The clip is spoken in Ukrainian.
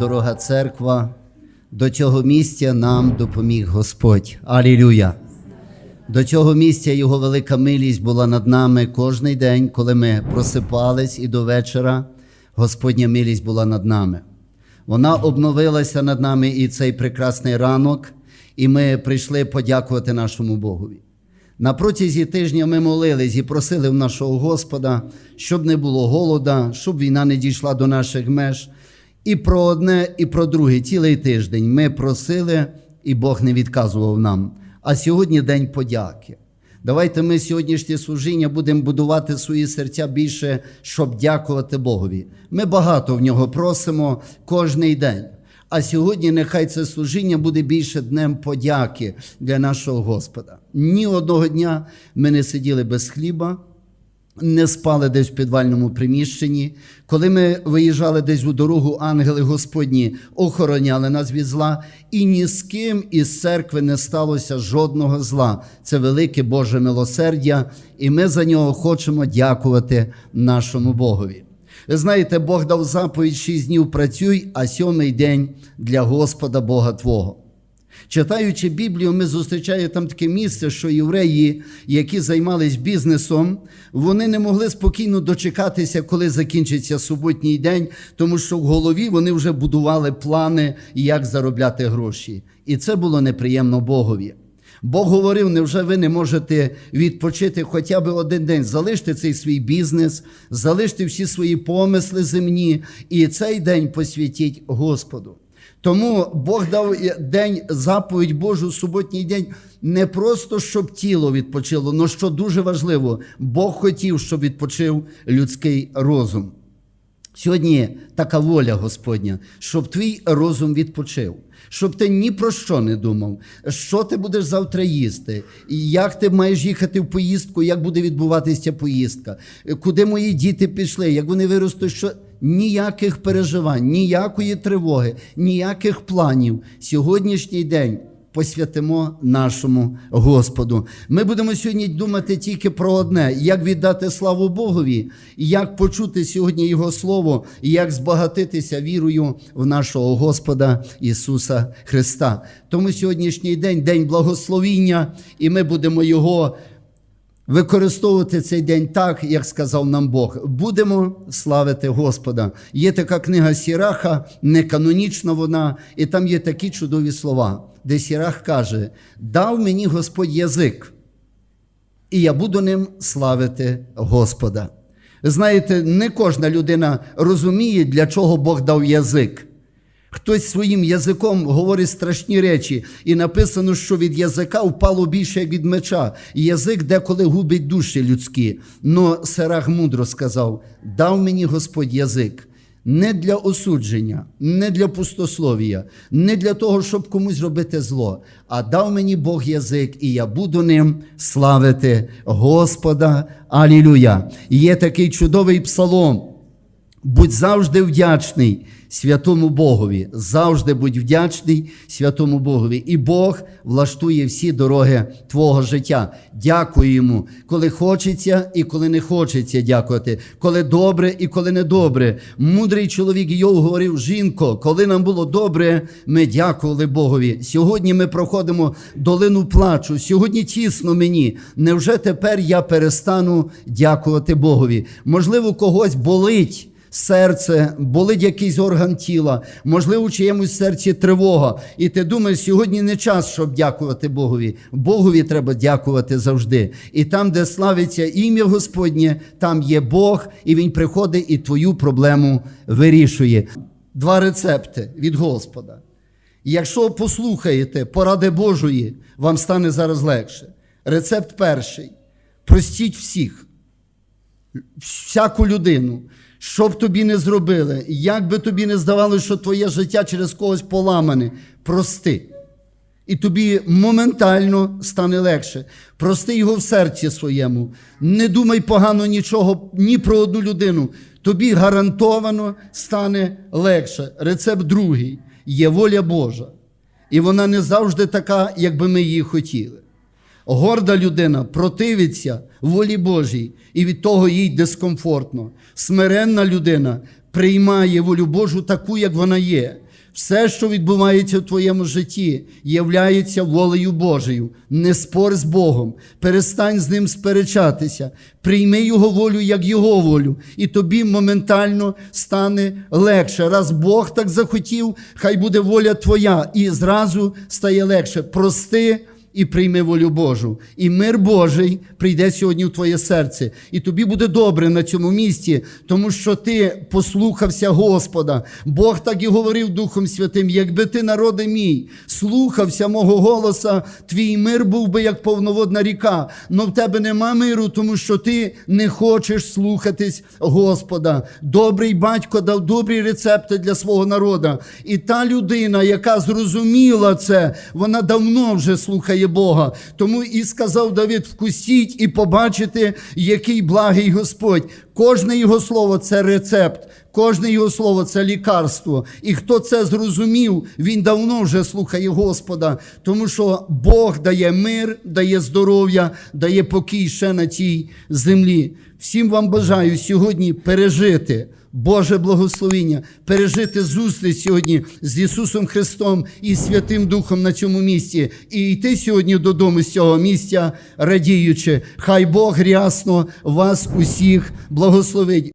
дорога церква, до цього місця нам допоміг Господь. Алілюя! До цього місця Його велика милість була над нами кожний день, коли ми просипались і до вечора Господня милість була над нами. Вона обновилася над нами і цей прекрасний ранок, і ми прийшли подякувати нашому Богові. На протязі тижня ми молились і просили в нашого Господа, щоб не було голода, щоб війна не дійшла до наших меж. І про одне, і про друге цілий тиждень ми просили, і Бог не відказував нам. А сьогодні день подяки. Давайте ми сьогоднішнє служіння будемо будувати свої серця більше, щоб дякувати Богові. Ми багато в нього просимо кожний день. А сьогодні нехай це служіння буде більше днем подяки для нашого Господа. Ні одного дня ми не сиділи без хліба, не спали десь в підвальному приміщенні. Коли ми виїжджали десь у дорогу, ангели Господні охороняли нас від зла, і ні з ким із церкви не сталося жодного зла. Це велике Боже милосердя, і ми за нього хочемо дякувати нашому Богові. Ви знаєте, Бог дав заповідь шість днів працюй, а сьомий день для Господа Бога Твого. Читаючи Біблію, ми зустрічаємо там таке місце, що євреї, які займались бізнесом, вони не могли спокійно дочекатися, коли закінчиться суботній день, тому що в голові вони вже будували плани, як заробляти гроші. І це було неприємно Богові. Бог говорив: невже ви не можете відпочити хоча б один день? Залиште цей свій бізнес, залиште всі свої помисли земні, і цей день посвятіть Господу. Тому Бог дав день заповідь Божу, суботній день, не просто щоб тіло відпочило, але що дуже важливо, Бог хотів, щоб відпочив людський розум. Сьогодні така воля Господня, щоб твій розум відпочив, щоб ти ні про що не думав, що ти будеш завтра їсти, як ти маєш їхати в поїздку, як буде відбуватися поїздка, куди мої діти пішли, як вони виростуть, що ніяких переживань, ніякої тривоги, ніяких планів. Сьогоднішній день посвятимо нашому Господу. Ми будемо сьогодні думати тільки про одне: як віддати славу Богові, як почути сьогодні Його Слово, і як збагатитися вірою в нашого Господа Ісуса Христа. Тому сьогоднішній день день благословіння, і ми будемо Його. Використовувати цей день так, як сказав нам Бог. Будемо славити Господа. Є така книга Сіраха, не канонічна вона, і там є такі чудові слова, де Сірах каже: дав мені Господь язик, і я буду ним славити Господа. Знаєте, не кожна людина розуміє, для чого Бог дав язик. Хтось своїм язиком говорить страшні речі, і написано, що від язика впало більше, як від меча. Язик деколи губить душі людські. Но Серах мудро сказав: дав мені Господь язик. Не для осудження, не для пустословія, не для того, щоб комусь робити зло, а дав мені Бог язик, і я буду ним славити Господа. Алілюя! Є такий чудовий псалом. Будь завжди вдячний святому Богові. Завжди будь вдячний святому Богові. І Бог влаштує всі дороги твого життя. Дякую йому, коли хочеться і коли не хочеться дякувати, коли добре і коли не добре. Мудрий чоловік Йов говорив: жінко, коли нам було добре, ми дякували Богові. Сьогодні ми проходимо долину плачу. Сьогодні тісно мені. Невже тепер я перестану дякувати Богові? Можливо, когось болить серце, болить якийсь орган тіла, можливо, у чиємусь серці тривога. І ти думаєш, сьогодні не час, щоб дякувати Богові. Богові треба дякувати завжди. І там, де славиться ім'я Господнє, там є Бог, і Він приходить і твою проблему вирішує. Два рецепти від Господа. Якщо послухаєте поради Божої, вам стане зараз легше. Рецепт перший. Простіть всіх, всяку людину. Що б тобі не зробили, як би тобі не здавалося, що твоє життя через когось поламане, прости. І тобі моментально стане легше. Прости його в серці своєму. Не думай погано нічого ні про одну людину. Тобі гарантовано стане легше. Рецепт другий є воля Божа. І вона не завжди така, як би ми її хотіли. Горда людина противиться волі Божій, і від того їй дискомфортно. Смиренна людина приймає волю Божу таку, як вона є. Все, що відбувається в твоєму житті, являється волею Божою. Не спор з Богом, перестань з ним сперечатися, прийми Його волю як Його волю, і тобі моментально стане легше. Раз Бог так захотів, хай буде воля твоя, і зразу стає легше. Прости і прийми волю Божу. І мир Божий прийде сьогодні в твоє серце. І тобі буде добре на цьому місці, тому що ти послухався Господа. Бог так і говорив Духом Святим, якби ти, народи мій, слухався мого голоса, твій мир був би як повноводна ріка. Но в тебе нема миру, тому що ти не хочеш слухатись Господа. Добрий батько дав добрі рецепти для свого народу. І та людина, яка зрозуміла це, вона давно вже слухає Бога. Тому і сказав Давид: вкусіть і побачите, який благий Господь. Кожне його слово це рецепт, кожне його слово це лікарство. І хто це зрозумів, він давно вже слухає Господа, тому що Бог дає мир, дає здоров'я, дає покій ще на цій землі. Всім вам бажаю сьогодні пережити. Боже благословіння, пережити зустріч сьогодні з Ісусом Христом і Святим Духом на цьому місці, і йти сьогодні додому з цього місця, радіючи. Хай Бог рясно вас усіх благословить.